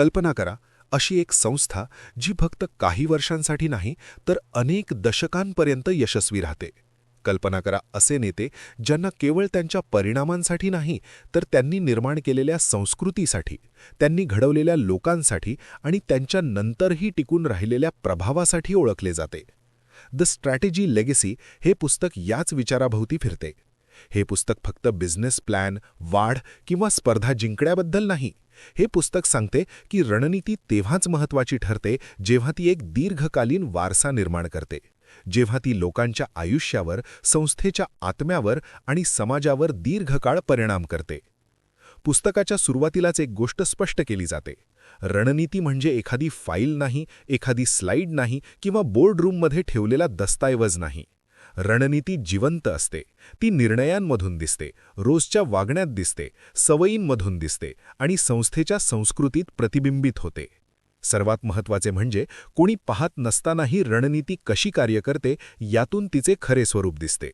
कल्पना करा अशी एक संस्था जी फक्त काही वर्षांसाठी नाही तर अनेक दशकांपर्यंत यशस्वी राहते. कल्पना करा असे नेते ज्यांना केवळ त्यांच्या परिणामांसाठी नाही तर त्यांनी निर्माण केलेल्या संस्कृतीसाठी त्यांनी घडवलेल्या लोकांसाठी आणि त्यांच्या नंतरही टिकून राहिलेल्या प्रभावासाठी ओळखले जाते. द स्ट्रॅटेजी लेगेसी हे पुस्तक याच विचाराभोवती फिरते. हे पुस्तक फक्त बिझनेस प्लॅन वाढ किंवा स्पर्धा जिंकण्याबद्दल नाही. हे पुस्तक सांगते की रणनीती तेव्हाच महत्त्वाची ठरते जेव्हा ती एक दीर्घकालीन वारसा निर्माण करते. जेव्हा ती लोकांच्या आयुष्यावर संस्थेच्या आत्म्यावर आणि समाजावर दीर्घकाळ परिणाम करते. पुस्तकाच्या सुरुवातीलाच एक गोष्ट स्पष्ट केली जाते. रणनीती म्हणजे एखादी फाईल नाही एखादी स्लाईड नाही किंवा बोर्डरूममध्ये ठेवलेला दस्तऐवज नाही. रणनीती जिवंत असते. ती निर्णयांमधून दिसते. रोजच्या वागण्यात दिसते. सवयींमधून दिसते आणि संस्थेच्या संस्कृतीत प्रतिबिंबित होते. सर्वात महत्त्वाचे म्हणजे कोणी पाहत नसतानाही रणनीती कशी कार्य करते यातून तिचे खरे स्वरूप दिसते.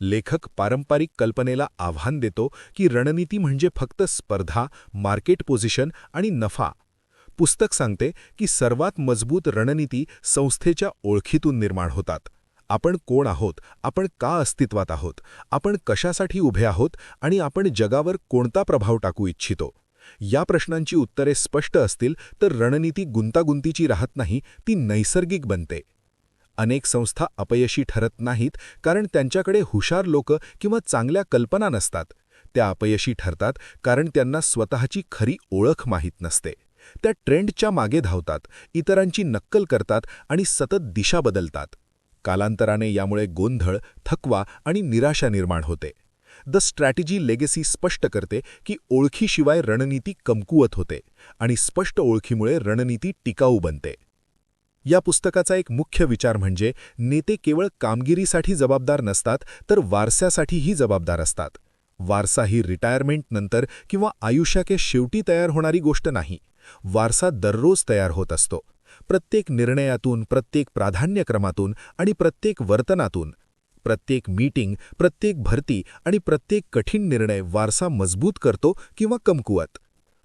लेखक पारंपरिक कल्पनेला आव्हान देतो की रणनीती म्हणजे फक्त स्पर्धा मार्केट पोझिशन आणि नफा. पुस्तक सांगते की सर्वात मजबूत रणनीती संस्थेच्या ओळखीतून निर्माण होतात. आपण कोण आहोत? आपण का अस्तित्वात आहोत? आपण कशासाठी उभे आहोत? आणि आपण जगावर कोणता प्रभाव टाकू इच्छितो? या प्रश्नांची उत्तरे स्पष्ट असतील तर रणनीती गुंतागुंतीची राहत नाही ती नैसर्गिक बनते. अनेक संस्था अपयशी ठरत नाहीत कारण त्यांच्याकडे हुशार लोक किंवा चांगल्या कल्पना नसतात. त्या अपयशी ठरतात कारण त्यांना स्वतःची खरी ओळख माहीत नसते. त्या ट्रेंडच्या मागे धावतात इतरांची नक्कल करतात आणि सतत दिशा बदलतात. कालांतराने यामुळे गोंधळ थकवा आणि निराशा निर्माण होते. द स्ट्रॅटेजी लेगेसी स्पष्ट करते की ओळखीशिवाय रणनीती कमकुवत होते आणि स्पष्ट ओळखीमुळे रणनीती टिकाऊ बनते. या पुस्तकाचा एक मुख्य विचार म्हणजे नेते केवळ कामगिरीसाठी जबाबदार नसतात तर वारसासाठीही जबाबदार असतात. वारसा ही रिटायरमेंटनंतर किंवा आयुष्याके शेवटी तयार होणारी गोष्ट नाही. वारसा दररोज तयार होत असतो. प्रत्येक निर्णयातून प्रत्येक प्राधान्यक्रमातून आणि प्रत्येक वर्तनातून प्रत्येक मीटिंग प्रत्येक भरती आणि प्रत्येक कठीण निर्णय वारसा मजबूत करतो किंवा कमकुवत.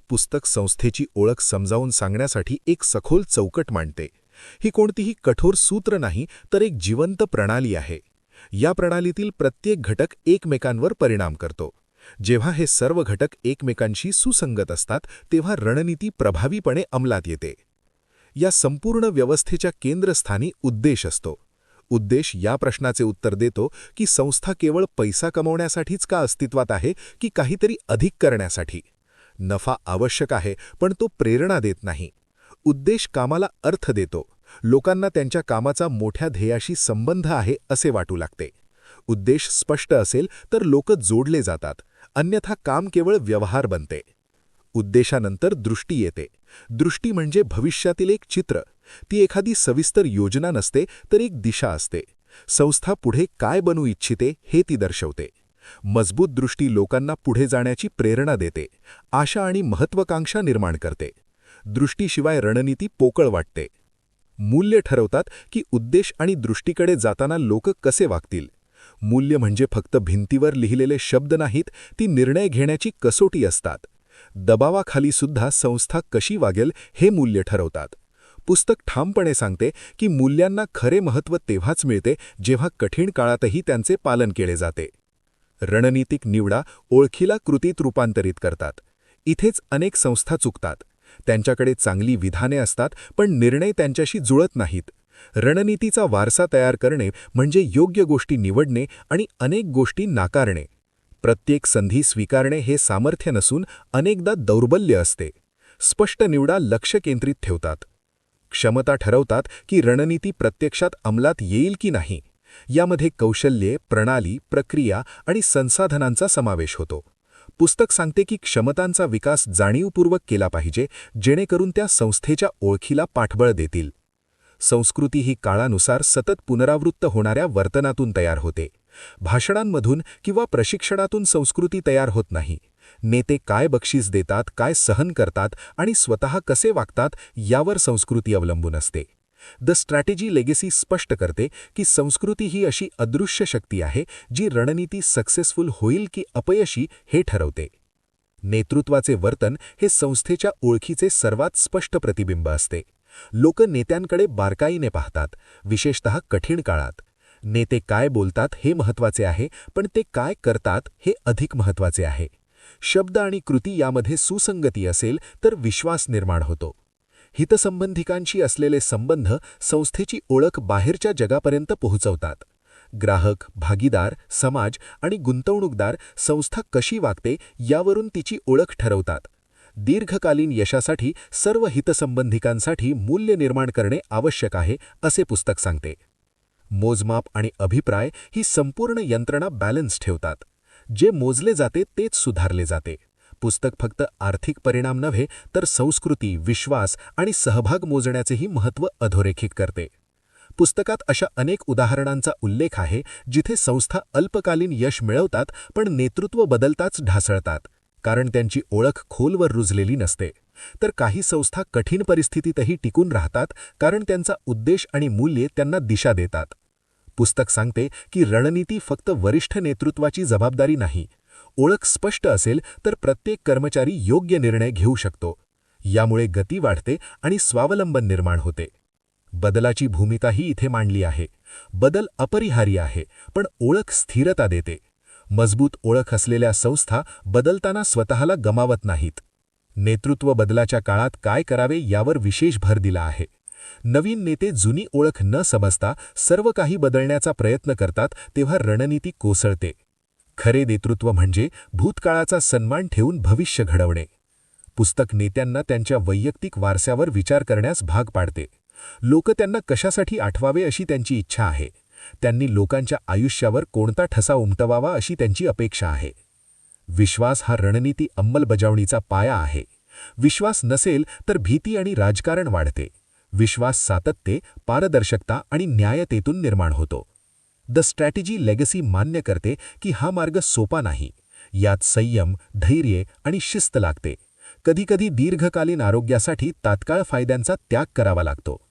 पुस्तक संस्थेची ओळख समजावून सांगण्यासाठी एक सखोल चौकट मांडते. ही कोणतीही कठोर सूत्र नाही तर एक जिवंत प्रणाली आहे. या प्रणालीतील प्रत्येक घटक एकमेकांवर परिणाम करतो. जेव्हा हे सर्व घटक एकमेकांशी सुसंगत असतात तेव्हा रणनीती प्रभावीपणे अंमलात येते. या संपूर्ण व्यवस्थेच्या केंद्रस्थानी उद्देश असतो. उद्देश या प्रश्नाचे उत्तर देतो की संस्था केवळ पैसा कमवण्यासाठीच का अस्तित्वात आहे की काहीतरी अधिक करण्यासाठी. नफा आवश्यक आहे पण तो प्रेरणा देत नाही. उद्देश कामाला अर्थ देतो. लोकांना त्यांच्या कामाचा मोठ्या ध्येयाशी संबंध आहे असे वाटू लागते. उद्देश स्पष्ट असेल तर लोक जोडले जातात. अन्यथा काम केवळ व्यवहार बनते. उद्देशानंतर दृष्टी येते. दृष्टी म्हणजे भविष्यातील एक चित्र. ती एखादी सविस्तर योजना नसते तर एक दिशा असते. संस्था पुढे काय बनू इच्छिते हे ती दर्शवते. मजबूत दृष्टी लोकांना पुढे जाण्याची प्रेरणा देते. आशा आणि महत्वाकांक्षा निर्माण करते. दृष्टीशिवाय रणनीती पोकळ वाटते. मूल्य ठरवतात की उद्देश आणि दृष्टीकडे जाताना लोक कसे वागतील. मूल्य म्हणजे फक्त भिंतीवर लिहिलेले शब्द नाहीत ती निर्णय घेण्याची कसोटी असतात. दबावाखाली सुद्धा संस्था कशी वागेल हे मूल्य ठरवतात. पुस्तक ठामपणे सांगते की मूल्यांना खरे महत्त्व तेव्हाच मिळते जेव्हा कठीण काळातही त्यांचे पालन केले जाते. रणनीतिक निवडा ओळखीला कृतीत रूपांतरित करतात. इथेच अनेक संस्था चुकतात. त्यांच्याकडे चांगली विधाने असतात पण निर्णय त्यांच्याशी जुळत नाहीत. रणनीतीचा वारसा तयार करणे म्हणजे योग्य गोष्टी निवडणे आणि अनेक गोष्टी नाकारणे. प्रत्येक संधी स्वीकारणे हे सामर्थ्य नसून अनेकदा दौर्बल्य असते. स्पष्ट निवडा लक्ष केंद्रित ठेवतात. क्षमता ठरवतात की रणनीती प्रत्यक्षात अंमलात येईल की नाही. यामध्ये कौशल्ये प्रणाली प्रक्रिया आणि संसाधनांचा समावेश होतो. पुस्तक सांगते की क्षमतांचा विकास जाणीवपूर्वक केला पाहिजे जेणेकरून त्या संस्थेच्या ओळखीला पाठबळ देतील. संस्कृती ही काळानुसार सतत पुनरावृत्त होणाऱ्या वर्तनातून तयार होते. भाषणांमधून किंवा प्रशिक्षणातून संस्कृती तयार होत नाही. नेते काय बक्षीस देतात काय सहन करतात आणि स्वतः कसे वागतात यावर संस्कृती अवलंबून असते. द स्ट्रॅटेजी लेगेसी स्पष्ट करते की संस्कृती ही अशी अदृश्य शक्ती आहे जी रणनीती सक्सेसफुल होईल की अपयशी हे ठरवते. नेतृत्वाचे वर्तन हे संस्थेच्या ओळखीचे सर्वात स्पष्ट प्रतिबिंब असते. लोक नेत्यांकडे बारकाईने पाहतात विशेषत कठीण काळात. नेते काय बोलतात हे महत्त्वाचे आहे पण ते काय करतात हे अधिक महत्त्वाचे आहे. शब्द आणि कृती यामध्ये सुसंगती असेल तर विश्वास निर्माण होतो. हितसंबंधिकांशी असलेले संबंध संस्थेची ओळख बाहेरच्या जगापर्यंत पोहोचवतात. ग्राहक भागीदार समाज आणि गुंतवणूकदार संस्था कशी वागते यावरून तिची ओळख ठरवतात. दीर्घकालीन यशासाठी सर्व हितसंबंधिकांसाठी मूल्य निर्माण करणे आवश्यक आहे असे पुस्तक सांगते. मोजमाप आणि अभिप्राय ही संपूर्ण यंत्रणा बॅलन्स ठेवतात. जे मोजले जाते तेच सुधारले जाते. पुस्तक फक्त आर्थिक परिणाम नव्हे तर संस्कृती विश्वास आणि सहभाग मोजण्याचेही महत्त्व अधोरेखित करते. पुस्तकात अशा अनेक उदाहरणांचा उल्लेख आहे जिथे संस्था अल्पकालीन यश मिळवतात पण नेतृत्व बदलताच ढासळतात कारण त्यांची ओळख खोलवर रुजलेली नसते. तर काही संस्था कठीण परिस्थितीतही टिकून राहतात कारण त्यांचा उद्देश आणि मूल्ये त्यांना दिशा देतात. पुस्तक सांगते की रणनीती फक्त वरिष्ठ नेतृत्वाची जबाबदारी नाही. ओळख स्पष्ट असेल तर प्रत्येक कर्मचारी योग्य निर्णय घेऊ शकतो. यामुळे गती वाढते आणि स्वावलंबन निर्माण होते. बदलाची भूमिकाही इथे मांडली आहे. बदल अपरिहार्य आहे पण ओळख स्थिरता देते. मजबूत ओळख असलेल्या संस्था बदलताना स्वतःला गमावत नाहीत. नेतृत्व बदलाच्या काळात काय करावे यावर विशेष भर दिला आहे. नवीन नेते जुनी ओळख न समजता सर्व काही बदलण्याचा प्रयत्न करतात तेव्हा रणनीती कोसळते. खरे नेतृत्व म्हणजे भूतकाळाचा सन्मान ठेवून भविष्य घडवणे. पुस्तक नेत्यांना त्यांच्या वैयक्तिक वारस्यावर विचार करण्यास भाग पाडते. लोक त्यांना कशासाठी आठवावे अशी त्यांची इच्छा आहे. त्यांनी लोकांच्या आयुष्यावर कोणता ठसा उमटवावा अशी त्यांची अपेक्षा आहे. विश्वास हा रणनीती अंमलबजावणीचा पाया आहे. विश्वास नसेल तर भीती आणि राजकारण वाढते. विश्वास सातत्य पारदर्शकता आणि न्यायतेतून निर्माण होतो. द स्ट्रॅटेजी लेगसी मान्य करते की हा मार्ग सोपा नाही. यात संयम धैर्य आणि शिस्त लागते. कधीकधी दीर्घकालीन आरोग्यासाठी तात्काळ फायद्यांचा त्याग करावा लागतो.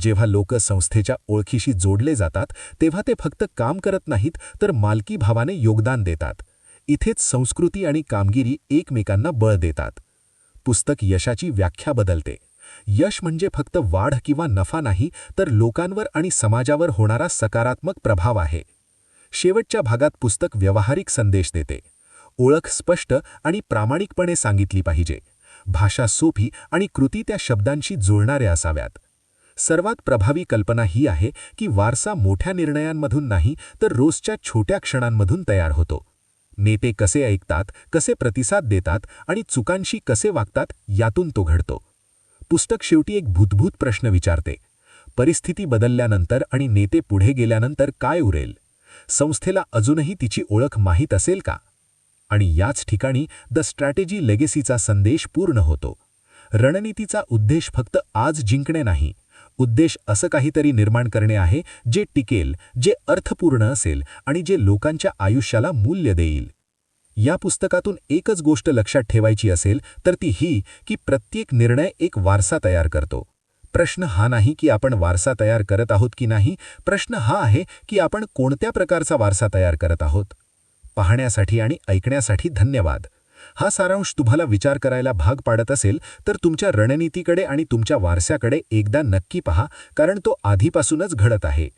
जेव्हा लोक संस्थेच्या ओळखीशी जोडले जातात तेव्हा ते फक्त काम करत नाहीत तर मालकी भावाने योगदान देतात. इथेच संस्कृती आणि कामगिरी एकमेकांना बळ देतात. पुस्तक यशाची व्याख्या बदलते. यश म्हणजे फक्त वाढ किंवा नफा नाही तर लोकांवर आणि समाजावर होणारा सकारात्मक प्रभाव आहे. शेवटच्या भागात पुस्तक व्यवहारिक संदेश देते. ओळख स्पष्ट आणि प्रामाणिकपणे सांगितली पाहिजे. भाषा सोपी आणि कृती त्या शब्दांशी जुळणाऱ्या असाव्यात. सर्वात प्रभावी कल्पना ही आहे की वारसा मोठ्या निर्णयांमधून नाही तर रोजच्या छोट्या क्षणांमधून तयार होतो. नेते कसे ऐकतात कसे प्रतिसाद देतात आणि चुकांशी कसे वागतात यातून तो घडतो. पुस्तक शेवटी एक भूतभूत प्रश्न विचारते. परिस्थिती बदलल्यानंतर आणि नेते पुढे गेल्यानंतर काय उरेल? संस्थेला अजूनही तिची ओळख माहीत असेल का? आणि याच ठिकाणी द स्ट्रॅटेजी लेगेसीचा संदेश पूर्ण होतो. रणनीतीचा उद्देश फक्त आज जिंकणे नाही उद्देश असं काहीतरी निर्माण करणे आहे जे टिकेल जे अर्थपूर्ण असेल आणि जे लोकांच्या आयुष्याला मूल्य देईल. या पुस्तकातून एकच गोष्ट लक्षात ठेवायची असेल तर ती ही की प्रत्येक निर्णय एक वारसा तयार करतो. प्रश्न हा नाही की आपण वारसा तयार करत आहोत की नाही प्रश्न हा आहे की आपण कोणत्या प्रकारचा वारसा तयार करत आहोत. पाहण्यासाठी आणि ऐकण्यासाठी धन्यवाद. हा सारांश तुम्हाला विचार करायला भाग पाडत असेल तर तुमच्या रणनीतीकडे आणि तुमच्या वारसाकडे एकदा नक्की पहा कारण तो आधीपासूनच घडत आहे.